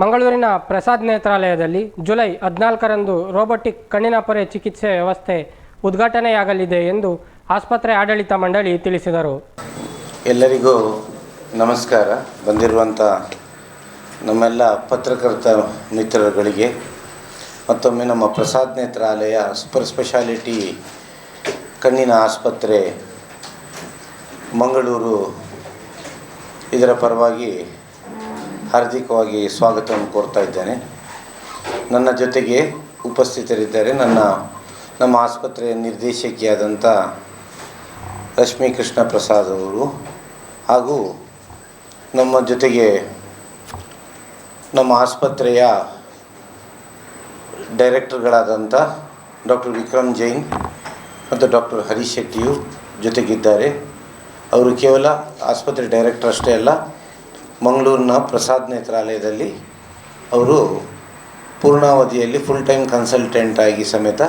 ಮಂಗಳೂರಿನ ಪ್ರಸಾದ್ ನೇತ್ರಾಲಯದಲ್ಲಿ ಜುಲೈ ಹದಿನಾಲ್ಕರಂದು ರೋಬೋಟಿಕ್ ಕಣ್ಣಿನ ಪೊರೆ ಚಿಕಿತ್ಸೆ ವ್ಯವಸ್ಥೆ ಉದ್ಘಾಟನೆಯಾಗಲಿದೆ ಎಂದು ಆಸ್ಪತ್ರೆ ಆಡಳಿತ ಮಂಡಳಿ ತಿಳಿಸಿದರು. ಎಲ್ಲರಿಗೂ ನಮಸ್ಕಾರ. ಬಂದಿರುವಂಥ ನಮ್ಮೆಲ್ಲ ಪತ್ರಕರ್ತ ಮಿತ್ರರುಗಳಿಗೆ, ಮತ್ತೊಮ್ಮೆ ನಮ್ಮ ಪ್ರಸಾದ್ ನೇತ್ರಾಲಯ ಸೂಪರ್ ಸ್ಪೆಷಾಲಿಟಿ ಕಣ್ಣಿನ ಆಸ್ಪತ್ರೆ ಮಂಗಳೂರು ಇದರ ಪರವಾಗಿ ಹಾರ್ದಿಕವಾಗಿ ಸ್ವಾಗತವನ್ನು ಕೋರ್ತಾ ಇದ್ದೇನೆ. ನನ್ನ ಜೊತೆಗೆ ಉಪಸ್ಥಿತರಿದ್ದಾರೆ ನನ್ನ, ನಮ್ಮ ಆಸ್ಪತ್ರೆಯ ನಿರ್ದೇಶಕಿಯಾದಂಥ ರಶ್ಮಿ ಕೃಷ್ಣ ಪ್ರಸಾದ್ ಅವರು ಹಾಗೂ ನಮ್ಮ ಜೊತೆಗೆ ನಮ್ಮ ಆಸ್ಪತ್ರೆಯ ಡೈರೆಕ್ಟರ್ಗಳಾದಂಥ ಡಾಕ್ಟರ್ ವಿಕ್ರಮ್ ಜೈನ್ ಮತ್ತು ಡಾಕ್ಟರ್ ಹರೀಶ್ ಶೆಟ್ಟಿಯು ಜೊತೆಗಿದ್ದಾರೆ. ಅವರು ಕೇವಲ ಆಸ್ಪತ್ರೆ ಡೈರೆಕ್ಟರ್ ಅಷ್ಟೇ ಅಲ್ಲ ಮಂಗಳೂರಿನ ಪ್ರಸಾದ್ ನೇತ್ರಾಲಯದಲ್ಲಿ ಅವರು ಪೂರ್ಣಾವಧಿಯಲ್ಲಿ ಫುಲ್ ಟೈಮ್ ಕನ್ಸಲ್ಟೆಂಟ್ ಆಗಿ ಸಮೇತ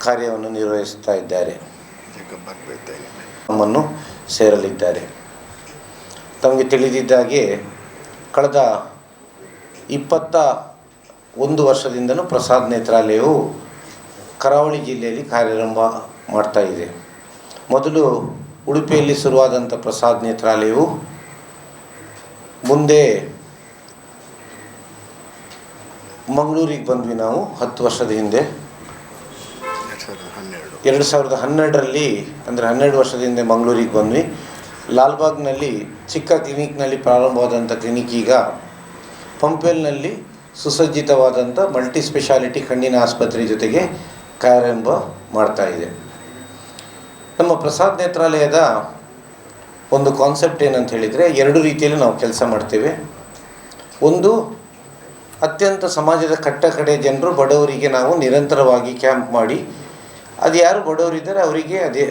ಕಾರ್ಯವನ್ನು ನಿರ್ವಹಿಸ್ತಾ ಇದ್ದಾರೆ. ನಮ್ಮನ್ನು ಸೇರಲಿದ್ದಾರೆ. ತಮಗೆ ತಿಳಿದಿದ್ದಾಗೆ ಕಳೆದ ಇಪ್ಪತ್ತ ಒಂದು ವರ್ಷದಿಂದಲೂ ಪ್ರಸಾದ್ ನೇತ್ರಾಲಯವು ಕರಾವಳಿ ಜಿಲ್ಲೆಯಲ್ಲಿ ಕಾರ್ಯಾರಂಭ ಮಾಡ್ತಾ ಇದೆ. ಮೊದಲು ಉಡುಪಿಯಲ್ಲಿ ಶುರುವಾದಂಥ ಪ್ರಸಾದ್ ನೇತ್ರಾಲಯವು ಮುಂದೆ ಮಂಗಳೂರಿಗೆ ಬಂದ್ವಿ ನಾವು ಹತ್ತು ವರ್ಷದ ಹಿಂದೆ. ಎರಡು ಸಾವಿರದ ಹನ್ನೆರಡರಲ್ಲಿ ಅಂದರೆ ಹನ್ನೆರಡು ವರ್ಷದ ಹಿಂದೆ ಮಂಗಳೂರಿಗೆ ಬಂದ್ವಿ. ಲಾಲ್ಬಾಗ್ನಲ್ಲಿ ಚಿಕ್ಕ ಕ್ಲಿನಿಕ್ನಲ್ಲಿ ಪ್ರಾರಂಭವಾದಂಥ ಕ್ಲಿನಿಕ್ ಈಗ ಪಂಪೆಲ್ನಲ್ಲಿ ಸುಸಜ್ಜಿತವಾದಂಥ ಮಲ್ಟಿ ಸ್ಪೆಷಾಲಿಟಿ ಕಣ್ಣಿನ ಆಸ್ಪತ್ರೆ ಜೊತೆಗೆ ಕಾರ್ಯಾರಂಭ ಮಾಡ್ತಾ ಇದೆ. ನಮ್ಮ ಪ್ರಸಾದ್ ನೇತ್ರಾಲಯದ ಒಂದು ಕಾನ್ಸೆಪ್ಟ್ ಏನಂತ ಹೇಳಿದರೆ ಎರಡು ರೀತಿಯಲ್ಲಿ ನಾವು ಕೆಲಸ ಮಾಡ್ತೇವೆ. ಒಂದು, ಅತ್ಯಂತ ಸಮಾಜದ ಕಟ್ಟ ಕಡೆ ಜನರು ಬಡವರಿಗೆ ನಾವು ನಿರಂತರವಾಗಿ ಕ್ಯಾಂಪ್ ಮಾಡಿ, ಅದು ಯಾರು ಬಡವರಿದ್ದಾರೆ ಅವರಿಗೆ ಅದೇ,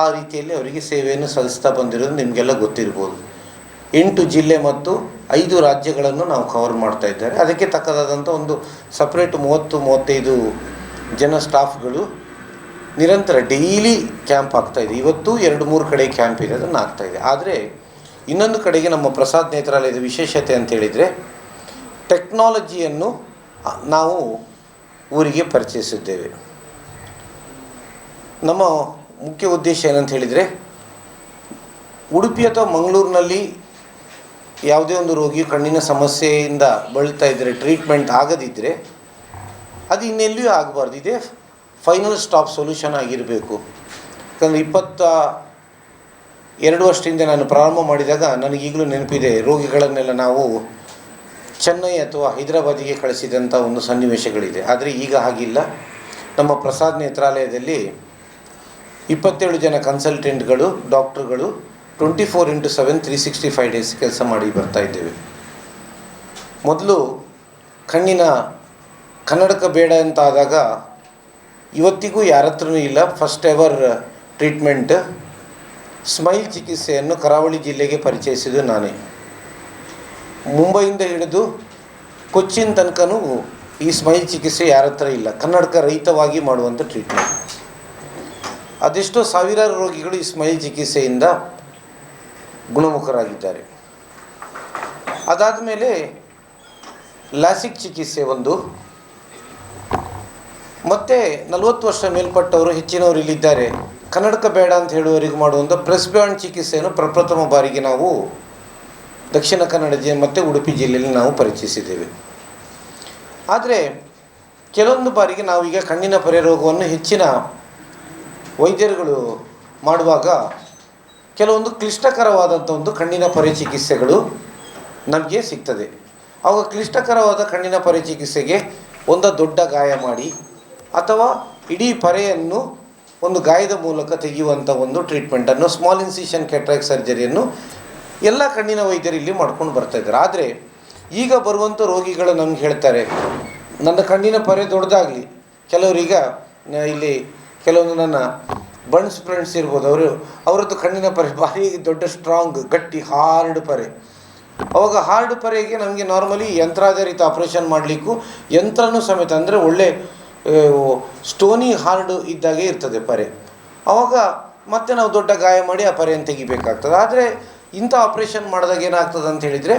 ಆ ರೀತಿಯಲ್ಲಿ ಅವರಿಗೆ ಸೇವೆಯನ್ನು ಸಲ್ಲಿಸ್ತಾ ಬಂದಿರೋದು ನಿಮಗೆಲ್ಲ ಗೊತ್ತಿರ್ಬೋದು. ಎಂಟು ಜಿಲ್ಲೆ ಮತ್ತು ಐದು ರಾಜ್ಯಗಳನ್ನು ನಾವು ಕವರ್ ಮಾಡ್ತಾ ಇದ್ದಾರೆ. ಅದಕ್ಕೆ ತಕ್ಕದಾದಂಥ ಒಂದು ಸಪ್ರೇಟ್ ಮೂವತ್ತು, ಮೂವತ್ತೈದು ಜನ ಸ್ಟಾಫ್ಗಳು ನಿರಂತರ ಡೈಲಿ ಕ್ಯಾಂಪ್ ಆಗ್ತಾಯಿದೆ ಇವತ್ತು ಎರಡು ಮೂರು ಕಡೆ ಕ್ಯಾಂಪ್ ಇದೆ, ಅದನ್ನು ಇದೆ. ಆದರೆ ಇನ್ನೊಂದು ಕಡೆಗೆ ನಮ್ಮ ಪ್ರಸಾದ್ ನೇತ್ರಾಲಯದ ವಿಶೇಷತೆ ಅಂತ ಹೇಳಿದರೆ ಟೆಕ್ನಾಲಜಿಯನ್ನು ನಾವು ಊರಿಗೆ ಪರಿಚಯಿಸಿದ್ದೇವೆ. ನಮ್ಮ ಮುಖ್ಯ ಉದ್ದೇಶ ಏನಂತ ಹೇಳಿದರೆ, ಉಡುಪಿ ಅಥವಾ ಮಂಗಳೂರಿನಲ್ಲಿ ಯಾವುದೇ ಒಂದು ರೋಗಿ ಕಣ್ಣಿನ ಸಮಸ್ಯೆಯಿಂದ ಬಳಲ್ತಾ ಇದ್ದರೆ ಟ್ರೀಟ್ಮೆಂಟ್ ಆಗದಿದ್ದರೆ ಅದು ಇನ್ನೆಲ್ಲಿಯೂ ಆಗಬಾರ್ದು. ಇದೇ ಫೈನಲ್ ಸ್ಟಾಪ್ ಸೊಲ್ಯೂಷನ್ ಆಗಿರಬೇಕು. ಯಾಕಂದರೆ ಇಪ್ಪತ್ತ ಎರಡು ವರ್ಷದಿಂದ ನಾನು ಪ್ರಾರಂಭ ಮಾಡಿದಾಗ ನನಗೀಗಲೂ ನೆನಪಿದೆ, ರೋಗಿಗಳನ್ನೆಲ್ಲ ನಾವು ಚೆನ್ನೈ ಅಥವಾ ಹೈದರಾಬಾದಿಗೆ ಕಳಿಸಿದಂಥ ಒಂದು ಸನ್ನಿವೇಶಗಳಿದೆ. ಆದರೆ ಈಗ ಹಾಗಿಲ್ಲ. ನಮ್ಮ ಪ್ರಸಾದ್ ನೇತ್ರಾಲಯದಲ್ಲಿ ಇಪ್ಪತ್ತೇಳು ಜನ ಕನ್ಸಲ್ಟೆಂಟ್ಗಳು, ಡಾಕ್ಟ್ರುಗಳು twenty four into seven three sixty five days ಕೆಲಸ ಮಾಡಿ ಬರ್ತಾ ಇದ್ದೇವೆ. ಮೊದಲು ಕಣ್ಣಿನ ಕನ್ನಡಕ ಬೇಡ ಅಂತ ಆದಾಗ ಇವತ್ತಿಗೂ ಯಾರ ಹತ್ರನೂ ಇಲ್ಲ. ಫಸ್ಟ್ ಎವರ್ ಟ್ರೀಟ್ಮೆಂಟ್ ಸ್ಮೈಲ್ ಚಿಕಿತ್ಸೆಯನ್ನು ಕರಾವಳಿ ಜಿಲ್ಲೆಗೆ ಪರಿಚಯಿಸಿದ್ದು ನಾನೇ. ಮುಂಬೈಯಿಂದ ಹಿಡಿದು ಕೊಚ್ಚಿನ ತನಕನೂ ಈ ಸ್ಮೈಲ್ ಚಿಕಿತ್ಸೆ ಯಾರ ಹತ್ರ ಇಲ್ಲ. ಕನ್ನಡಕ ರಹಿತವಾಗಿ ಮಾಡುವಂಥ ಟ್ರೀಟ್ಮೆಂಟ್ ಅದೆಷ್ಟೋ ಸಾವಿರಾರು ರೋಗಿಗಳು ಈ ಸ್ಮೈಲ್ ಚಿಕಿತ್ಸೆಯಿಂದ ಗುಣಮುಖರಾಗಿದ್ದಾರೆ. ಅದಾದ ಮೇಲೆ ಲಾಸಿಕ್ ಚಿಕಿತ್ಸೆ ಒಂದು. ಮತ್ತು ನಲವತ್ತು ವರ್ಷ ಮೇಲ್ಪಟ್ಟವರು ಹೆಚ್ಚಿನವರು ಇಲ್ಲಿದ್ದಾರೆ. ಕನ್ನಡಕ ಬೇಡ ಅಂತ ಹೇಳುವವರಿಗೆ ಮಾಡುವಂಥ ಪ್ರೆಸ್ ಬ್ಯಾಂಡ್ ಚಿಕಿತ್ಸೆಯನ್ನು ಪ್ರಪ್ರಥಮ ಬಾರಿಗೆ ನಾವು ದಕ್ಷಿಣ ಕನ್ನಡ ಜಿಲ್ಲೆ ಮತ್ತು ಉಡುಪಿ ಜಿಲ್ಲೆಯಲ್ಲಿ ನಾವು ಪರಿಚಯಿಸಿದ್ದೇವೆ. ಆದರೆ ಕೆಲವೊಂದು ಬಾರಿಗೆ ನಾವೀಗ ಕಣ್ಣಿನ ಪರಿರೋಗವನ್ನು ಹೆಚ್ಚಿನ ವೈದ್ಯರುಗಳು ಮಾಡುವಾಗ ಕೆಲವೊಂದು ಕ್ಲಿಷ್ಟಕರವಾದಂಥ ಒಂದು ಕಣ್ಣಿನ ಪರಿಚಿಕಿತ್ಸೆಗಳು ನಮಗೆ ಸಿಗ್ತದೆ. ಆವಾಗ ಕ್ಲಿಷ್ಟಕರವಾದ ಕಣ್ಣಿನ ಪರಿಚಿಕಿತ್ಸೆಗೆ ಒಂದು ದೊಡ್ಡ ಗಾಯ ಮಾಡಿ ಅಥವಾ ಇಡೀ ಪರೆಯನ್ನು ಒಂದು ಗಾಯದ ಮೂಲಕ ತೆಗೆಯುವಂಥ ಒಂದು ಟ್ರೀಟ್ಮೆಂಟನ್ನು ಸ್ಮಾಲ್ ಇನ್ಸಿಷನ್ ಕೆಟ್ರಾಕ್ ಸರ್ಜರಿಯನ್ನು ಎಲ್ಲ ಕಣ್ಣಿನ ವೈದ್ಯರು ಇಲ್ಲಿ ಮಾಡ್ಕೊಂಡು ಬರ್ತಾಯಿದ್ದಾರೆ ಆದರೆ ಈಗ ಬರುವಂಥ ರೋಗಿಗಳು ನಮ್ಗೆ ಹೇಳ್ತಾರೆ, ನನ್ನ ಕಣ್ಣಿನ ಪರೆ ದೊಡ್ಡದಾಗಲಿ. ಕೆಲವರೀಗ ಇಲ್ಲಿ ಕೆಲವೊಂದು ನನ್ನ ಬಣ್ಸ್ ಫ್ರೆಂಡ್ಸ್ ಇರ್ಬೋದು, ಅವರು ಅವರದ್ದು ಕಣ್ಣಿನ ಪರೆ ಭಾರಿ ದೊಡ್ಡ ಸ್ಟ್ರಾಂಗ್ ಗಟ್ಟಿ ಹಾರ್ಡ್ ಪರೆ. ಅವಾಗ ಹಾರ್ಡ್ ಪರೆಗೆ ನಮಗೆ ನಾರ್ಮಲಿ ಯಂತ್ರಾಧಾರಿತ ಆಪ್ರೇಷನ್ ಮಾಡಲಿಕ್ಕೂ ಯಂತ್ರನೂ ಸಮೇತ ಅಂದರೆ ಒಳ್ಳೆ ಸ್ಟೋನಿ ಹಾರ್ಡ್ ಇದ್ದಾಗೆ ಇರ್ತದೆ ಪರೆ. ಅವಾಗ ಮತ್ತೆ ನಾವು ದೊಡ್ಡ ಗಾಯ ಮಾಡಿ ಆ ಪರೆಯನ್ನು ತೆಗಿಬೇಕಾಗ್ತದೆ. ಆದರೆ ಇಂಥ ಆಪ್ರೇಷನ್ ಮಾಡಿದಾಗ ಏನಾಗ್ತದೆ ಅಂತ ಹೇಳಿದರೆ,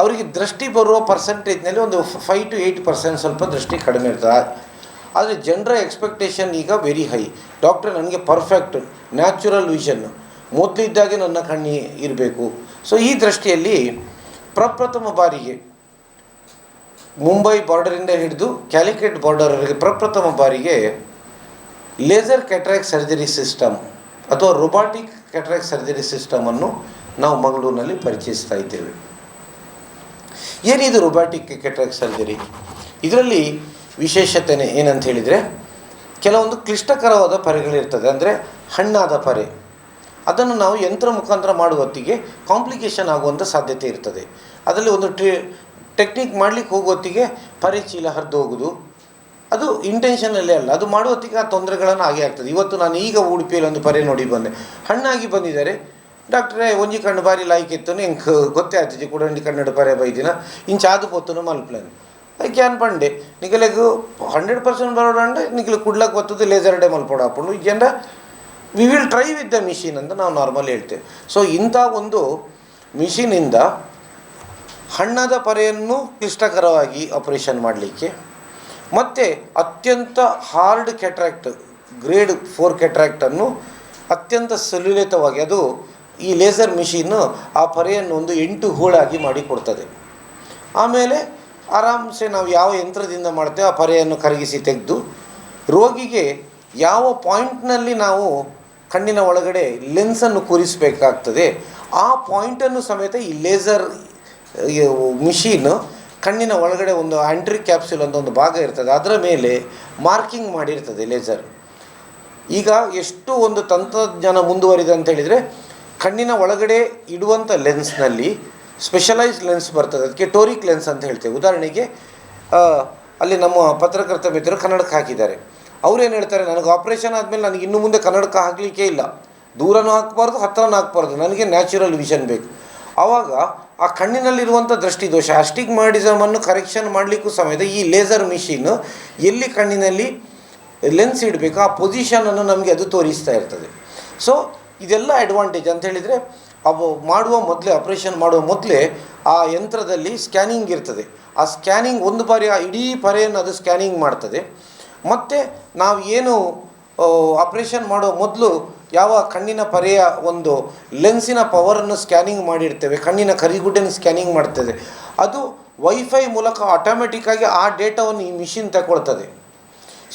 ಅವರಿಗೆ ದೃಷ್ಟಿ ಬರುವ ಪರ್ಸೆಂಟೇಜ್ನಲ್ಲಿ ಒಂದು ಫೈವ್ ಟು ಏಯ್ಟ್ ಪರ್ಸೆಂಟ್ ಸ್ವಲ್ಪ ದೃಷ್ಟಿ ಕಡಿಮೆ ಇರ್ತದೆ. ಆದರೆ ಜನರ ಎಕ್ಸ್ಪೆಕ್ಟೇಷನ್ ಈಗ ವೆರಿ ಹೈ ಡಾಕ್ಟರ್ ನನಗೆ ಪರ್ಫೆಕ್ಟ್ ನ್ಯಾಚುರಲ್ ವಿಷನ್ ಮೊದಲಿದ್ದಾಗೆ ನನ್ನ ಕಣ್ಣಿ ಇರಬೇಕು. ಸೊ ಈ ದೃಷ್ಟಿಯಲ್ಲಿ ಪ್ರಪ್ರಥಮ ಬಾರಿಗೆ ಮುಂಬೈ ಬಾರ್ಡರಿಂದ ಹಿಡಿದು ಕ್ಯಾಲಿಕೇಟ್ ಬಾರ್ಡರ್ವರೆಗೆ ಪ್ರಪ್ರಥಮ ಬಾರಿಗೆ ಲೇಸರ್ ಕ್ಯಾಟ್ರಾಕ್ ಸರ್ಜರಿ ಸಿಸ್ಟಮ್ ಅಥವಾ ರೊಬಾಟಿಕ್ ಕ್ಯಾಟ್ರಾಕ್ ಸರ್ಜರಿ ಸಿಸ್ಟಮನ್ನು ನಾವು ಮಂಗಳೂರಿನಲ್ಲಿ ಪರಿಚಯಿಸ್ತಾ ಇದ್ದೇವೆ. ಏನಿದು ರೊಬಾಟಿಕ್ ಕ್ಯಾಟ್ರಾಕ್ ಸರ್ಜರಿ ಇದರಲ್ಲಿ ವಿಶೇಷತೆ ಏನಂತ ಹೇಳಿದರೆ, ಕೆಲವೊಂದು ಕ್ಲಿಷ್ಟಕರವಾದ ಪರೆಗಳಿರ್ತದೆ ಅಂದರೆ ಹಣ್ಣಾದ ಪರೆ. ಅದನ್ನು ನಾವು ಯಂತ್ರ ಮುಖಾಂತರ ಮಾಡುವ ಹೊತ್ತಿಗೆ ಕಾಂಪ್ಲಿಕೇಶನ್ ಆಗುವಂಥ ಸಾಧ್ಯತೆ ಇರ್ತದೆ. ಅದರಲ್ಲಿ ಒಂದು ಟ್ರಿ ಟೆಕ್ನಿಕ್ ಮಾಡಲಿಕ್ಕೆ ಹೋಗೋತ್ತಿಗೆ ಹೊತ್ತಿಗೆ ಪರೆ ಚೀಲ ಹರಿದು ಹೋಗೋದು. ಅದು ಇಂಟೆನ್ಷನಲ್ಲೇ ಅಲ್ಲ ಅದು ಮಾಡೋತ್ತಿಗೆ ಆ ತೊಂದರೆಗಳನ್ನು ಆಗೇ ಆಗ್ತದೆ. ಇವತ್ತು ನಾನು ಈಗ ಉಡುಪಿಯಲ್ಲಿ ಒಂದು ಪರೆ ನೋಡಿ ಬಂದೆ. ಹಣ್ಣಾಗಿ ಬಂದಿದ್ದಾರೆ. ಡಾಕ್ಟ್ರೇ, ಒಂಜಿ ಕಣ್ಣು ಬಾರಿ ಲಾಯ್ಕ್ ಇತ್ತು ಹೆಂಗೆ ಗೊತ್ತೇ ಆಗ್ತದೆ, ಕೂಡ ಕನ್ನಡ ಪರೆ ಬೈದಿನ. ಇಂಚ ಅದು ಪೊತ್ತುನು ಮಲ್ಪ್ಲೇನ್. ಅದಕ್ಕೆ ಏನು ಪಂಡೆ? ನಿಗಲೆಗು ಹಂಡ್ರೆಡ್ ಪರ್ಸೆಂಟ್ ಬರೋಡಂಡೆ ನಿಗಲು ಕುಡ್ಲಕ್ಕೆ ಗೊತ್ತದೆ ಲೇಸರ್ ಡೇ ಮಲ್ಪೋಡ ಹಾಕೊಂಡು ಜನ we will try with the machine ಅಂತ ನಾವು ನಾರ್ಮಲ್ ಹೇಳ್ತೇವೆ. ಸೊ ಇಂಥ ಒಂದು ಮಿಷಿನಿಂದ ಹಣ್ಣಾದ ಪರೆಯನ್ನು ಕ್ಲಿಷ್ಟಕರವಾಗಿ ಆಪರೇಷನ್ ಮಾಡಲಿಕ್ಕೆ. ಮತ್ತು ಅತ್ಯಂತ ಹಾರ್ಡ್ ಕೆಟ್ರಾಕ್ಟ್ ಗ್ರೇಡ್ ಫೋರ್ ಕೆಟ್ರಾಕ್ಟನ್ನು ಅತ್ಯಂತ ಸಲುಲಿತವಾಗಿ ಅದು ಈ ಲೇಸರ್ ಮಿಷಿನ್ನು ಆ ಪರೆಯನ್ನು ಒಂದು ಎಂಟು ಹೋಳಾಗಿ ಮಾಡಿಕೊಡ್ತದೆ ಆಮೇಲೆ ಆರಾಮ್ಸೆ ನಾವು ಯಾವ ಯಂತ್ರದಿಂದ ಮಾಡ್ತೇವೆ ಆ ಪರೆಯನ್ನು ಕರಗಿಸಿ ತೆಗೆದು ರೋಗಿಗೆ ಯಾವ ಪಾಯಿಂಟ್ನಲ್ಲಿ ನಾವು ಕಣ್ಣಿನ ಒಳಗಡೆ ಲೆನ್ಸನ್ನು ಕೂರಿಸಬೇಕಾಗ್ತದೆ, ಆ ಪಾಯಿಂಟನ್ನು ಸಮೇತ ಈ ಲೇಸರ್ ಮಿಷಿನ್ ಕಣ್ಣಿನ ಒಳಗಡೆ ಒಂದು ಆಂಟ್ರಿ ಕ್ಯಾಪ್ಸುಲ್ ಅಂತ ಒಂದು ಭಾಗ ಇರ್ತದೆ. ಅದರ ಮೇಲೆ ಮಾರ್ಕಿಂಗ್ ಮಾಡಿರ್ತದೆ ಲೇಸರ್ ಈಗ ಎಷ್ಟು ಒಂದು ತಂತ್ರಜ್ಞಾನ ಮುಂದುವರಿದೆ ಅಂತ ಹೇಳಿದರೆ, ಕಣ್ಣಿನ ಒಳಗಡೆ ಇಡುವಂಥ ಲೆನ್ಸ್ನಲ್ಲಿ ಸ್ಪೆಷಲೈಸ್ಡ್ ಲೆನ್ಸ್ ಬರ್ತದೆ. ಅದಕ್ಕೆ ಟೋರಿಕ್ ಲೆನ್ಸ್ ಅಂತ ಹೇಳ್ತೇವೆ. ಉದಾಹರಣೆಗೆ ಅಲ್ಲಿ ನಮ್ಮ ಪತ್ರಕರ್ತ ಮಿತ್ರರು ಕನ್ನಡಕ್ಕೆ ಹಾಕಿದ್ದಾರೆ. ಅವ್ರೇನು ಹೇಳ್ತಾರೆ? ನನಗೆ ಆಪ್ರೇಷನ್ ಆದಮೇಲೆ ನನಗೆ ಇನ್ನು ಮುಂದೆ ಕನ್ನಡಕ್ಕೆ ಹಾಕಲಿಕ್ಕೆ ಇಲ್ಲ. ದೂರನೂ ಹಾಕಬಾರ್ದು ಹತ್ತಿರನೂ ಹಾಕಬಾರ್ದು. ನನಗೆ ನ್ಯಾಚುರಲ್ ವಿಷನ್ ಬೇಕು. ಆವಾಗ ಆ ಕಣ್ಣಿನಲ್ಲಿರುವಂಥ ದೃಷ್ಟಿದೋಷ, ಅಸ್ಟಿಗ್ಮಾಟಿಸಮನ್ನು ಕರೆಕ್ಷನ್ ಮಾಡಲಿಕ್ಕೂ ಸಮೇತ ಈ ಲೇಸರ್ ಮಿಷಿನ್ ಎಲ್ಲಿ ಕಣ್ಣಿನಲ್ಲಿ ಲೆನ್ಸ್ ಇಡಬೇಕು, ಆ ಪೊಸಿಷನನ್ನು ನಮಗೆ ಅದು ತೋರಿಸ್ತಾ ಇರ್ತದೆ. ಸೊ ಇದೆಲ್ಲ ಅಡ್ವಾಂಟೇಜ್ ಅಂತ ಹೇಳಿದರೆ, ಅವು ಮಾಡುವ ಮೊದಲೇ ಆಪ್ರೇಷನ್ ಮಾಡುವ ಮೊದಲೇ ಆ ಯಂತ್ರದಲ್ಲಿ ಸ್ಕ್ಯಾನಿಂಗ್ ಇರ್ತದೆ. ಆ ಸ್ಕ್ಯಾನಿಂಗ್ ಒಂದು ಬಾರಿ, ಆ ಇಡೀ ಪರೆಯನ್ನು ಅದು ಸ್ಕ್ಯಾನಿಂಗ್ ಮಾಡ್ತದೆ. ಮತ್ತು ನಾವು ಏನು ಆಪ್ರೇಷನ್ ಮಾಡೋ ಮೊದಲು ಯಾವ ಕಣ್ಣಿನ ಪರೆಯ ಒಂದು ಲೆನ್ಸಿನ ಪವರನ್ನು ಸ್ಕ್ಯಾನಿಂಗ್ ಮಾಡಿರ್ತೇವೆ, ಕಣ್ಣಿನ ಕರಿಗುಡ್ಡೆನ ಸ್ಕ್ಯಾನಿಂಗ್ ಮಾಡ್ತದೆ ಅದು ವೈಫೈ ಮೂಲಕ ಆಟೋಮೆಟಿಕ್ಕಾಗಿ ಆ ಡೇಟಾವನ್ನು ಈ ಮಿಷಿನ್ ತಗೊಳ್ತದೆ.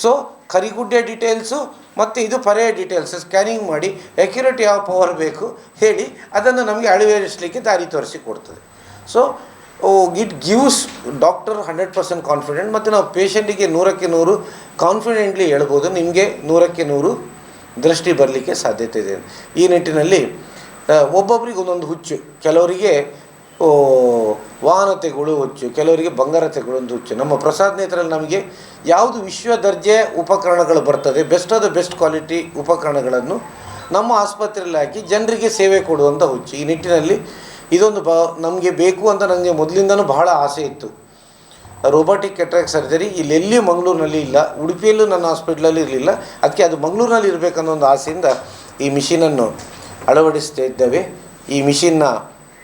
ಸೊ ಕರಿಗುಡ್ಡೆ ಡೀಟೇಲ್ಸು ಮತ್ತು ಇದು ಪರೆಯ ಡೀಟೇಲ್ಸ್ ಸ್ಕ್ಯಾನಿಂಗ್ ಮಾಡಿ ಅಕ್ಯುರೇಟ್ ಯಾವ ಪವರ್ ಬೇಕು ಹೇಳಿ ಅದನ್ನು ನಮಗೆ ಅಳವಡಿಸಲಿಕ್ಕೆ ದಾರಿ ತೋರಿಸಿ ಕೊಡ್ತದೆ. So it gives doctor hundred percent confident ಮತ್ತು ನಾವು ಪೇಷಂಟಿಗೆ ನೂರಕ್ಕೆ ನೂರು ಕಾನ್ಫಿಡೆಂಟ್ಲಿ ಹೇಳ್ಬೋದು. ನಿಮಗೆ ನೂರಕ್ಕೆ ನೂರು ದೃಷ್ಟಿ ಬರಲಿಕ್ಕೆ ಸಾಧ್ಯತೆ ಇದೆ. ಈ ನಿಟ್ಟಿನಲ್ಲಿ ಒಬ್ಬೊಬ್ಬರಿಗೆ ಒಂದೊಂದು ಹುಚ್ಚು, ಕೆಲವರಿಗೆ ವಾಹನತೆಗಳು ಹುಚ್ಚು, ಕೆಲವರಿಗೆ ಬಂಗಾರ ಒಂದು ಹುಚ್ಚು. ನಮ್ಮ ಪ್ರಸಾದ್ ನೇತ್ರದಲ್ಲಿ ನಮಗೆ ಯಾವುದು ವಿಶ್ವ ದರ್ಜೆ ಉಪಕರಣಗಳು ಬರ್ತದೆ best of the best quality ಉಪಕರಣಗಳನ್ನು ನಮ್ಮ ಆಸ್ಪತ್ರೆಯಲ್ಲಿ ಹಾಕಿ ಜನರಿಗೆ ಸೇವೆ ಕೊಡುವಂಥ ಹುಚ್ಚು. ಈ ನಿಟ್ಟಿನಲ್ಲಿ ಇದೊಂದು ಬ, ನಮಗೆ ಬೇಕು ಅಂತ ನನಗೆ ಮೊದಲಿಂದನೂ ಬಹಳ ಆಸೆ ಇತ್ತು. ರೋಬೋಟಿಕ್ ಕೆಟ್ರಾಕ್ ಸರ್ಜರಿ ಇಲ್ಲೆಲ್ಲಿ ಮಂಗಳೂರಿನಲ್ಲಿ ಇಲ್ಲ, ಉಡುಪಿಯಲ್ಲೂ ನನ್ನ ಹಾಸ್ಪಿಟ್ಲಲ್ಲಿ ಇರಲಿಲ್ಲ. ಅದಕ್ಕೆ ಅದು ಮಂಗಳೂರಿನಲ್ಲಿ ಇರಬೇಕನ್ನೋ ಒಂದು ಆಸೆಯಿಂದ ಈ ಮಿಷಿನನ್ನು ಅಳವಡಿಸ್ತಾ ಇದ್ದೇವೆ. ಈ ಮಿಷಿನ್ನ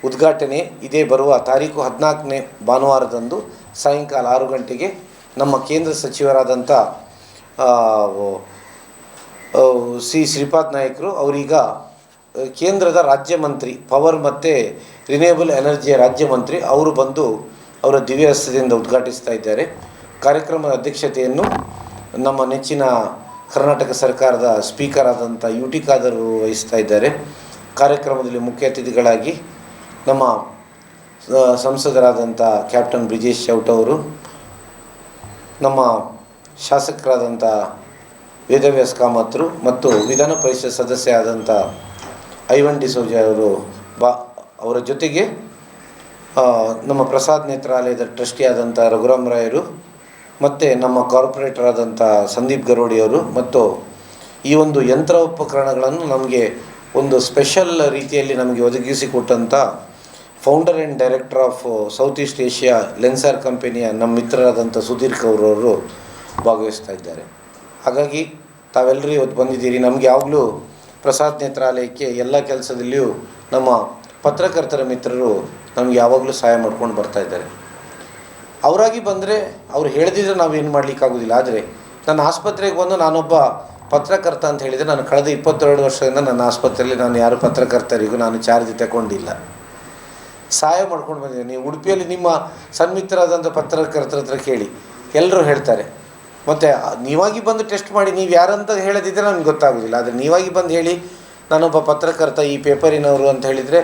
ಉದ್ಘಾಟನೆ ಇದೇ ಬರುವ ತಾರೀಕು ಹದಿನಾಲ್ಕನೇ ಭಾನುವಾರದಂದು ಸಾಯಂಕಾಲ ಆರು ಗಂಟೆಗೆ ನಮ್ಮ ಕೇಂದ್ರ ಸಚಿವರಾದಂಥ ಸಿ ಶ್ರೀಪಾದ್ ನಾಯಕರು ಅವರೀಗ ಕೇಂದ್ರದ ರಾಜ್ಯ ಮಂತ್ರಿ, ಪವರ್ ಮತ್ತು ರಿನೇಬಲ್ ಎನರ್ಜಿಯ ರಾಜ್ಯ ಮಂತ್ರಿ, ಅವರು ಬಂದು ಅವರ ದಿವ್ಯಹಸ್ತದಿಂದ ಉದ್ಘಾಟಿಸ್ತಾ ಇದ್ದಾರೆ. ಕಾರ್ಯಕ್ರಮದ ಅಧ್ಯಕ್ಷತೆಯನ್ನು ನಮ್ಮ ನೆಚ್ಚಿನ ಕರ್ನಾಟಕ ಸರ್ಕಾರದ ಸ್ಪೀಕರ್ ಆದಂಥ ಯು ಟಿ ಖಾದರ್ ವಹಿಸ್ತಾ ಇದ್ದಾರೆ. ಕಾರ್ಯಕ್ರಮದಲ್ಲಿ ಮುಖ್ಯ ಅತಿಥಿಗಳಾಗಿ ನಮ್ಮ ಸಂಸದರಾದಂಥ ಕ್ಯಾಪ್ಟನ್ ಬ್ರಿಜೇಶ್ ಚೌಟ್ ಅವರು, ನಮ್ಮ ಶಾಸಕರಾದಂಥ ವೇದವ್ಯಾಸ್ ಕಾಮತ್ರು ಮತ್ತು ವಿಧಾನ ಪರಿಷತ್ ಸದಸ್ಯ ಆದಂಥ ಐವನ್ ಡಿಸೋಜ ಅವರು ಬಾ, ಅವರ ಜೊತೆಗೆ ನಮ್ಮ ಪ್ರಸಾದ್ ನೇತ್ರಾಲಯದ ಟ್ರಸ್ಟಿ ಆದಂಥ ರಘುರಾಮ್ ರಾಯರು ಮತ್ತು ನಮ್ಮ ಕಾರ್ಪೊರೇಟರ್ ಆದಂಥ ಸಂದೀಪ್ ಗರೋಡಿಯವರು ಮತ್ತು ಈ ಒಂದು ಯಂತ್ರ ಉಪಕರಣಗಳನ್ನು ನಮಗೆ ಒಂದು ಸ್ಪೆಷಲ್ ರೀತಿಯಲ್ಲಿ ನಮಗೆ ಒದಗಿಸಿಕೊಟ್ಟಂಥ founder and director of south east Asia Lensar ಕಂಪನಿಯ ನಮ್ಮ ಮಿತ್ರರಾದಂಥ ಸುಧೀರ್ ಕೌರ್ ಅವರು ಭಾಗವಹಿಸ್ತಾ ಇದ್ದಾರೆ. ಹಾಗಾಗಿ ತಾವೆಲ್ಲರೂ ಇವತ್ತು ಬಂದಿದ್ದೀರಿ. ನಮಗೆ ಯಾವಾಗಲೂ ಪ್ರಸಾದ್ ನೇತ್ರಾಲಯಕ್ಕೆ ಎಲ್ಲ ಕೆಲಸದಲ್ಲಿಯೂ ನಮ್ಮ ಪತ್ರಕರ್ತರ ಮಿತ್ರರು ನಮ್ಗೆ ಯಾವಾಗಲೂ ಸಹಾಯ ಮಾಡ್ಕೊಂಡು ಬರ್ತಾ ಇದ್ದಾರೆ. ಅವರಾಗಿ ಬಂದರೆ ಅವ್ರು ಹೇಳ್ದಿದ್ರೆ ನಾವೇನು ಮಾಡಲಿಕ್ಕಾಗೋದಿಲ್ಲ. ಆದರೆ ನನ್ನ ಆಸ್ಪತ್ರೆಗೆ ಬಂದು ನಾನೊಬ್ಬ ಪತ್ರಕರ್ತ ಅಂತ ಹೇಳಿದರೆ ನಾನು ಕಳೆದ ಇಪ್ಪತ್ತೆರಡು ವರ್ಷದಿಂದ ನನ್ನ ಆಸ್ಪತ್ರೆಯಲ್ಲಿ ನಾನು ಯಾರು ಪತ್ರಕರ್ತರಿಗೂ ನಾನು ಚಾರ್ಜ್ ತಗೊಂಡಿಲ್ಲ. ಸಹಾಯ ಮಾಡ್ಕೊಂಡು ಬಂದಿದ್ದೀನಿ. ನೀವು ಉಡುಪಿಯಲ್ಲಿ ನಿಮ್ಮ ಸನ್ಮಿತ್ರರಾದಂಥ ಪತ್ರಕರ್ತರ ಹತ್ರ ಕೇಳಿ. ಎಲ್ಲರೂ ಹೇಳ್ತಾರೆ. ಮತ್ತು ನೀವಾಗಿ ಬಂದು ಟೆಸ್ಟ್ ಮಾಡಿ, ನೀವು ಯಾರಂತ ಹೇಳದಿದ್ದರೆ ನನಗೆ ಗೊತ್ತಾಗೋದಿಲ್ಲ. ಆದರೆ ನೀವಾಗಿ ಬಂದು ಹೇಳಿ ನಾನೊಬ್ಬ ಪತ್ರಕರ್ತ ಈ ಪೇಪರಿನವರು ಅಂತ ಹೇಳಿದರೆ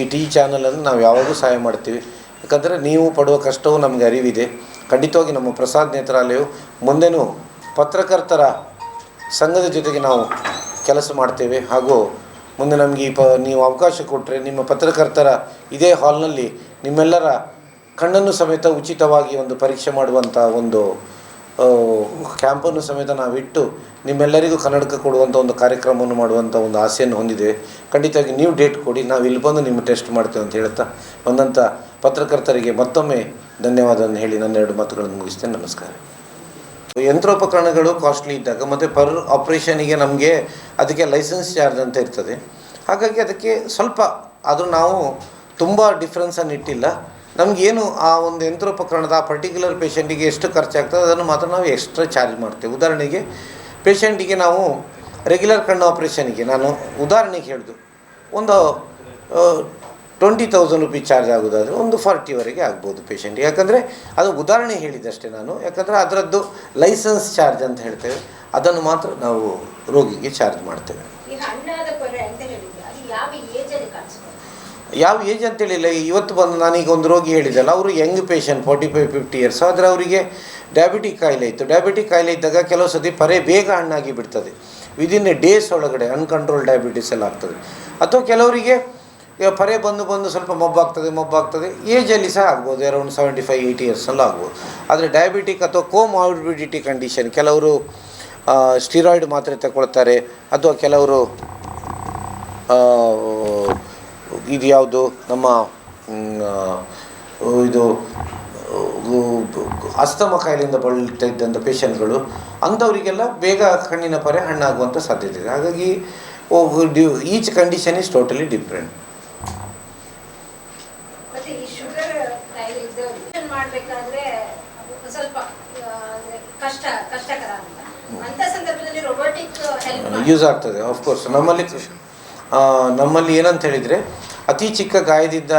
ಈ ಟಿ ಚಾನಲನ್ನು ನಾವು ಯಾವಾಗಲೂ ಸಹಾಯ ಮಾಡ್ತೀವಿ. ಯಾಕಂದರೆ ನೀವು ಪಡುವ ಕಷ್ಟವೂ ನಮಗೆ ಅರಿವಿದೆ. ಖಂಡಿತವಾಗಿ ನಮ್ಮ ಪ್ರಸಾದ್ ನೇತ್ರಾಲಯವು ಮುಂದೆನೂ ಪತ್ರಕರ್ತರ ಸಂಘದ ಜೊತೆಗೆ ನಾವು ಕೆಲಸ ಮಾಡ್ತೇವೆ. ಹಾಗೂ ಮುಂದೆ ನಮಗೆ ಈ ಪ ನೀವು ಅವಕಾಶ ಕೊಟ್ಟರೆ ನಿಮ್ಮ ಪತ್ರಕರ್ತರ ಇದೇ ಹಾಲ್ನಲ್ಲಿ ನಿಮ್ಮೆಲ್ಲರ ಕಣ್ಣನ್ನು ಸಮೇತ ಉಚಿತವಾಗಿ ಒಂದು ಪರೀಕ್ಷೆ ಮಾಡುವಂಥ ಒಂದು ಕ್ಯಾಂಪನ್ನು ಸಮೇತ ನಾವಿಟ್ಟು ನಿಮ್ಮೆಲ್ಲರಿಗೂ ಕನ್ನಡಕ್ಕೆ ಕೊಡುವಂಥ ಒಂದು ಕಾರ್ಯಕ್ರಮವನ್ನು ಮಾಡುವಂಥ ಒಂದು ಆಸೆಯನ್ನು ಹೊಂದಿದೆ. ಖಂಡಿತವಾಗಿ ನೀವು ಡೇಟ್ ಕೊಡಿ, ನಾವು ಇಲ್ಲಿ ಬಂದು ನಿಮ್ಮ ಟೆಸ್ಟ್ ಮಾಡ್ತೇವೆ ಅಂತ ಹೇಳ್ತಾ ಬಂದಂಥ ಪತ್ರಕರ್ತರಿಗೆ ಮತ್ತೊಮ್ಮೆ ಧನ್ಯವಾದವನ್ನು ಹೇಳಿ ನನ್ನ ಎರಡು ಮಾತುಗಳನ್ನು ಮುಗಿಸ್ತೇನೆ. ನಮಸ್ಕಾರ. ಯಂತ್ರೋಪಕರಣಗಳು ಕಾಸ್ಟ್ಲಿ ಇದ್ದಾಗ ಮತ್ತು ಪರ್ ಆಪ್ರೇಷನಿಗೆ ನಮಗೆ ಅದಕ್ಕೆ ಲೈಸೆನ್ಸ್ ಚಾರ್ಜ್ ಅಂತ ಇರ್ತದೆ. ಹಾಗಾಗಿ ಅದಕ್ಕೆ ಸ್ವಲ್ಪ ಆದರೂ ನಾವು ತುಂಬ ಡಿಫ್ರೆನ್ಸನ್ನು ಇಟ್ಟಿಲ್ಲ. ನಮಗೇನು ಆ ಒಂದು ಯಂತ್ರೋಪಕರಣದ ಆ ಪರ್ಟಿಕ್ಯುಲರ್ ಪೇಷಂಟಿಗೆ ಎಷ್ಟು ಖರ್ಚಾಗ್ತದೆ ಅದನ್ನು ಮಾತ್ರ ನಾವು ಎಕ್ಸ್ಟ್ರಾ ಚಾರ್ಜ್ ಮಾಡ್ತೇವೆ. ಉದಾಹರಣೆಗೆ ಪೇಷಂಟಿಗೆ ನಾವು ರೆಗ್ಯುಲರ್ ಕಣ್ಣು ಆಪ್ರೇಷನ್ಗೆ ನಾನು ಉದಾಹರಣೆಗೆ ಹೇಳಿದ್ದು ಒಂದು ಟ್ವೆಂಟಿ ತೌಸಂಡ್ ರುಪೀಸ್ ಚಾರ್ಜ್ ಆಗೋದಾದರೆ ಒಂದು ಫಾರ್ಟಿವರೆಗೆ ಆಗ್ಬೋದು ಪೇಷಂಟಿಗೆ ಯಾಕಂದರೆ ಅದು ಉದಾಹರಣೆ ಹೇಳಿದಷ್ಟೇ ನಾನು. ಯಾಕಂದರೆ ಅದರದ್ದು ಲೈಸೆನ್ಸ್ ಚಾರ್ಜ್ ಅಂತ ಹೇಳ್ತೇವೆ. ಅದನ್ನು ಮಾತ್ರ ನಾವು ರೋಗಿಗೆ ಚಾರ್ಜ್ ಮಾಡ್ತೇವೆ ಈಗ ಹಣ್ಣಾದ ಪೊರೆ ಅಂತ ಹೇಳಿದ್ರೆ ಅದು ಯಾವ ಏಜ್ ಅಲ್ಲಿ ಕಾಣಿಸ್ಬೋದು ಯಾವ ಏಜ್ ಅಂತೇಳಿಲ್ಲ ಇವತ್ತು ಬಂದು ನಾನೀಗ ಒಂದು ರೋಗಿ ಹೇಳಿದಲ್ಲ, ಅವರು young patient forty five fifty years ಆದರೆ ಅವರಿಗೆ ಡಯಾಬಿಟಿಕ್ ಕಾಯಿಲೆ ಇತ್ತು. ಡಯಾಬಿಟಿಕ್ ಕಾಯಿಲೆ ಇದ್ದಾಗ ಕೆಲವು ಸತಿ ಪರೆ ಬೇಗ ಹಣ್ಣಾಗಿ ಬಿಡ್ತದೆ. ವಿದಿನ್ ಎ ಡೇಸ್ ಒಳಗಡೆ ಅನ್ಕಂಟ್ರೋಲ್ ಡಯಾಬಿಟಿಸ್ ಎಲ್ಲ ಆಗ್ತದೆ. ಅಥವಾ ಕೆಲವರಿಗೆ ಪರೆ ಬಂದು ಬಂದು ಸ್ವಲ್ಪ ಮೊಬ್ಬಾಗ್ತದೆ ಮೊಬ್ಬಾಗ್ತದೆ ಏಜಲ್ಲಿ ಸಹ ಆಗ್ಬೋದು ಅರೌಂಡ್ ಸೆವೆಂಟಿ ಫೈವ್ ಏಯ್ಟಿ ಇಯರ್ಸಲ್ಲೂ ಆಗ್ಬೋದು. ಆದರೆ ಡಯಾಬಿಟಿಕ್ ಅಥವಾ ಕೋಮಾರ್ಬಿಡಿಟಿ ಕಂಡೀಷನ್ ಕೆಲವರು ಸ್ಟಿರಾಯ್ಡ್ ಮಾತ್ರೆ ತಗೊಳ್ತಾರೆ, ಅಥವಾ ಕೆಲವರು ಇದು ಯಾವುದು? ನಮ್ಮ ಇದು ಅಸ್ತಮ ಕಾಯಿಲೆಯಿಂದ ಬಳಲ್ತಾ ಇದ್ದಂಥ ಪೇಷಂಟ್ಗಳು ಅಂಥವರಿಗೆಲ್ಲ ಬೇಗ ಕಣ್ಣಿನ ಪರೆ ಹಣ್ಣಾಗುವಂಥ ಸಾಧ್ಯತೆ ಇದೆ. ಹಾಗಾಗಿ each condition is totally different. Use ಆಗ್ತದೆ ಆಫ್ಕೋರ್ಸ್ ನಮ್ಮಲ್ಲಿ ನಮ್ಮಲ್ಲಿ ಏನಂತ ಹೇಳಿದರೆ ಅತಿ ಚಿಕ್ಕ ಗಾಯದಿಂದ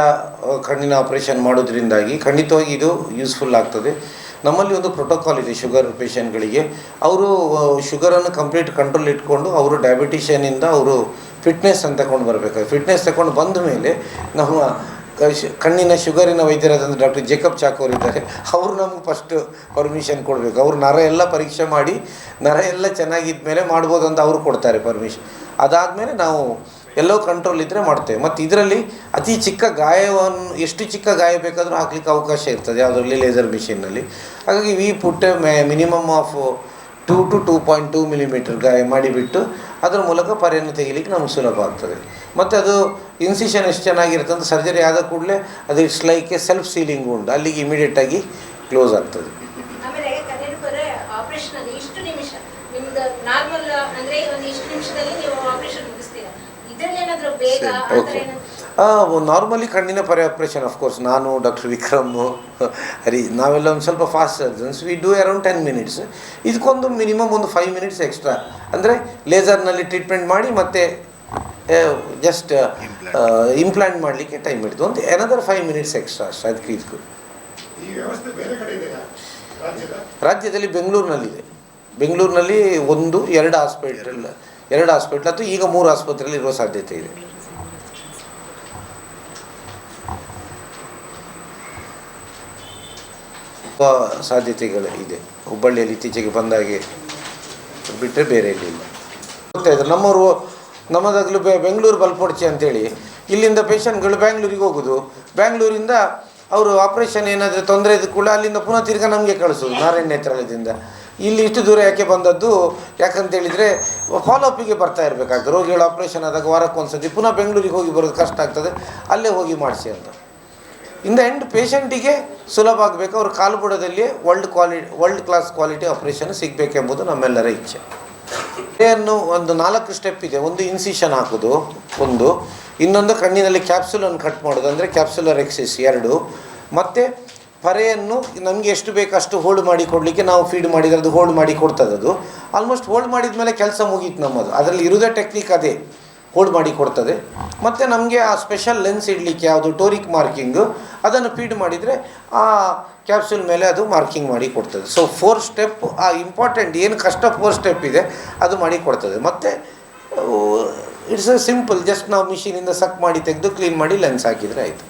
ಕಣ್ಣಿನ ಆಪರೇಷನ್ ಮಾಡೋದ್ರಿಂದಾಗಿ ಖಂಡಿತವಾಗಿ ಇದು ಯೂಸ್ಫುಲ್ ಆಗ್ತದೆ. ನಮ್ಮಲ್ಲಿ ಒಂದು ಪ್ರೋಟೋಕಾಲ್ ಇದೆ ಶುಗರ್ ಪೇಷಂಟ್ಗಳಿಗೆ ಅವರು ಶುಗರನ್ನು ಕಂಪ್ಲೀಟ್ ಕಂಟ್ರೋಲ್ ಇಟ್ಕೊಂಡು ಅವರು ಡಯಾಬಿಟಿಷಿಯನಿಂದ ಅವರು ಫಿಟ್ನೆಸ್ ಅಂತ ತಗೊಂಡು ಬರಬೇಕಾದ್ರೆ ಫಿಟ್ನೆಸ್ ತಗೊಂಡು ಬಂದ ಮೇಲೆ ನಮ್ಮ ಕಣ್ಣಿನ ಶುಗರಿನ ವೈದ್ಯರಾದಂಥ ಡಾಕ್ಟರ್ ಜೇಕಬ್ ಚಾಕೋರ್ ಇದ್ದಾರೆ ಅವರು ನಮ್ಗೆ ಫಸ್ಟ್ ಪರ್ಮಿಷನ್ ಕೊಡಬೇಕು. ಅವರು ನರ ಎಲ್ಲ ಪರೀಕ್ಷೆ ಮಾಡಿ, ನರ ಎಲ್ಲ ಚೆನ್ನಾಗಿದ್ದ ಮೇಲೆ ಮಾಡ್ಬೋದು ಅಂತ ಅವರು ಕೊಡ್ತಾರೆ ಪರ್ಮಿಷನ್ ಅದಾದಮೇಲೆ ನಾವು ಎಲ್ಲೋ ಕಂಟ್ರೋಲ್ ಇದ್ದರೆ ಮಾಡ್ತೇವೆ. ಮತ್ತು ಇದರಲ್ಲಿ ಅತಿ ಚಿಕ್ಕ ಗಾಯವನ್ನು, ಎಷ್ಟು ಚಿಕ್ಕ ಗಾಯ ಬೇಕಾದರೂ ಹಾಕ್ಲಿಕ್ಕೆ ಅವಕಾಶ ಇರ್ತದೆ. ಅದರಲ್ಲಿ ಲೇಸರ್ ಮಿಷಿನ್ನಲ್ಲಿ ಹಾಗಾಗಿ we put a minimum of two to two point two millimeter ಗಾಯ ಮಾಡಿಬಿಟ್ಟು ಅದರ ಮೂಲಕ ಪರೆಯನ್ನು ತೆಗಿಲಿಕ್ಕೆ ನಮ್ಗೆ ಸುಲಭ ಆಗ್ತದೆ. ಮತ್ತು ಅದು ಇನ್ಸಿಷನ್ ಎಷ್ಟು ಚೆನ್ನಾಗಿರುತ್ತೆ ಅಂತ ಸರ್ಜರಿ ಆದ ಕೂಡಲೇ ಅದು it's like a self sealing ಉಂಟು ಅಲ್ಲಿಗೆ ಇಮಿಡಿಯೇಟಾಗಿ ಕ್ಲೋಸ್ ಆಗ್ತದೆ. ನಿಮಿಷದಲ್ಲಿ ನೀವು ಆಪರೇಷನ್ ಮುಗಿಸ್ತೀರಾ ಇದ್ರಲ್ಲೇನಾದ್ರೂ ಬೇಗ ಆ ಥರ ಓಕೆ ನಾರ್ಮಲಿ ಕಣ್ಣಿನ ಪರಿ ಆಪ್ರೇಷನ್ ಅಫ್ಕೋರ್ಸ್ ನಾನು ಡಾಕ್ಟರ್ ವಿಕ್ರಮ್ ಹರಿ ನಾವೆಲ್ಲ ಒಂದು ಸ್ವಲ್ಪ fast surgeons we do around ten minutes ಇದಕ್ಕೊಂದು ಮಿನಿಮಮ್ ಒಂದು ಫೈವ್ ಮಿನಿಟ್ಸ್ ಎಕ್ಸ್ಟ್ರಾ ಅಂದರೆ ಲೇಸರ್ನಲ್ಲಿ ಟ್ರೀಟ್ಮೆಂಟ್ ಮಾಡಿ ಮತ್ತೆ ಜಸ್ಟ್ ಇಂಪ್ಲಾಂಟ್ ಮಾಡಲಿಕ್ಕೆ ಟೈಮ್ ಇಡ್ತು ಒಂದು ಏನಾದರೂ ಫೈವ್ ಮಿನಿಟ್ಸ್ ಎಕ್ಸ್ಟ್ರಾ ಅಷ್ಟೇ ಅದಕ್ಕೆ ಇದಕ್ಕೂ ವ್ಯವಸ್ಥೆ ಬೇರೆ ಕಡೆ ಇದೆಯಾ ರಾಜ್ಯದ? ರಾಜ್ಯದಲ್ಲಿ ಬೆಂಗಳೂರಿನಲ್ಲಿದೆ. ಬೆಂಗಳೂರಿನಲ್ಲಿ ಒಂದು ಎರಡು ಹಾಸ್ಪಿಟಲ್ ಎರಡು ಹಾಸ್ಪಿಟ್ಲ್ ಅಥವಾ ಈಗ ಮೂರು ಆಸ್ಪತ್ರೆಯಲ್ಲಿ ಇರುವ ಸಾಧ್ಯತೆ ಇದೆ. ಸಾಧ್ಯತೆಗಳು ಇದೆ. ಹುಬ್ಬಳ್ಳಿಯಲ್ಲಿ ಇತ್ತೀಚೆಗೆ ಬಂದಾಗೆ ಬಿಟ್ಟರೆ ಬೇರೆ ಇಲ್ಲ. ಗೊತ್ತಾಯ್ತು ನಮ್ಮವರು, ನಮ್ಮದಾಗಲೂ ಬೆಂಗಳೂರು ಬಲ್ಪೊಡ್ಚಿ ಅಂತೇಳಿ, ಇಲ್ಲಿಂದ ಪೇಷಂಟ್ಗಳು ಬ್ಯಾಂಗ್ಳೂರಿಗೆ ಹೋಗೋದು. ಬ್ಯಾಂಗ್ಳೂರಿಂದ ಅವರು ಆಪ್ರೇಷನ್ ಏನಾದರೂ ತೊಂದರೆ ಇದ್ದ ಕೂಡ ಅಲ್ಲಿಂದ ಪುನಃ ತಿರ್ಗಾ ನಮಗೆ ಕಳಿಸೋದು, ನಾರಾಯಣ ನೇತ್ರಾಲಯದಿಂದ. ಇಲ್ಲಿ ಇಷ್ಟು ದೂರ ಯಾಕೆ ಬಂದದ್ದು? ಯಾಕಂತೇಳಿದರೆ ಫಾಲೋಅಪಿಗೆ ಬರ್ತಾ ಇರಬೇಕಾಗ್ತದೆ. ರೋಗಿಗಳು ಆಪ್ರೇಷನ್ ಆದಾಗ ವಾರಕ್ಕೊಂದ್ಸತಿ ಪುನಃ ಬೆಂಗಳೂರಿಗೆ ಹೋಗಿ ಬರೋದು ಕಷ್ಟ ಆಗ್ತದೆ. ಅಲ್ಲೇ ಹೋಗಿ ಮಾಡಿಸಿ ಅಂತ. ಇನ್ ದ ಎಂಡ್ ಪೇಷಂಟಿಗೆ ಸುಲಭ ಆಗಬೇಕು. ಅವ್ರ ಕಾಲುಬುಡದಲ್ಲಿ world quality world class quality operation ಸಿಗಬೇಕೆಂಬುದು ನಮ್ಮೆಲ್ಲರ ಇಚ್ಛೆ. ಅನ್ನು ಒಂದು ನಾಲ್ಕು ಸ್ಟೆಪ್ ಇದೆ. ಒಂದು ಇನ್ಸಿಷನ್ ಹಾಕೋದು, ಒಂದು. ಇನ್ನೊಂದು ಕಣ್ಣಿನಲ್ಲಿ ಕ್ಯಾಪ್ಸುಲನ್ನು ಕಟ್ ಮಾಡೋದು, ಅಂದರೆ ಕ್ಯಾಪ್ಸುಲರ್ ಎಕ್ಸಿಸ್ ಎರಡು. ಮತ್ತು ಪರೆಯನ್ನು ನಮಗೆ ಎಷ್ಟು ಬೇಕು ಅಷ್ಟು ಹೋಲ್ಡ್ ಮಾಡಿ ಕೊಡಲಿಕ್ಕೆ ನಾವು ಫೀಡ್ ಮಾಡಿದ್ರೆ ಅದು ಹೋಲ್ಡ್ ಮಾಡಿ ಕೊಡ್ತದದು ಆಲ್ಮೋಸ್ಟ್ ಹೋಲ್ಡ್ ಮಾಡಿದ ಮೇಲೆ ಕೆಲಸ ಮುಗೀತು ನಮ್ಮದು. ಅದರಲ್ಲಿ ಇರೋದೇ ಟೆಕ್ನಿಕ್ ಅದೇ. ಹೋಲ್ಡ್ ಮಾಡಿ ಕೊಡ್ತದೆ. ಮತ್ತು ನಮಗೆ ಆ ಸ್ಪೆಷಲ್ ಲೆನ್ಸ್ ಇಡಲಿಕ್ಕೆ ಯಾವುದು ಟೋರಿಕ್ ಮಾರ್ಕಿಂಗು ಅದನ್ನು ಫೀಡ್ ಮಾಡಿದರೆ ಆ ಕ್ಯಾಪ್ಸೂಲ್ ಮೇಲೆ ಅದು ಮಾರ್ಕಿಂಗ್ ಮಾಡಿ ಕೊಡ್ತದೆ. ಸೊ ಫೋರ್ ಸ್ಟೆಪ್ ಆ ಇಂಪಾರ್ಟೆಂಟ್ ಏನು ಕಷ್ಟ ಫೋರ್ ಸ್ಟೆಪ್ ಇದೆ, ಅದು ಮಾಡಿ ಕೊಡ್ತದೆ. ಮತ್ತು ಇಟ್ಸ್ ಅ ಸಿಂಪಲ್ ಜಸ್ಟ್ ನಾವು ಮಿಷಿನಿಂದ ಸಕ್ ಮಾಡಿ ತೆಗೆದು ಕ್ಲೀನ್ ಮಾಡಿ ಲೆನ್ಸ್ ಹಾಕಿದರೆ ಆಯಿತು.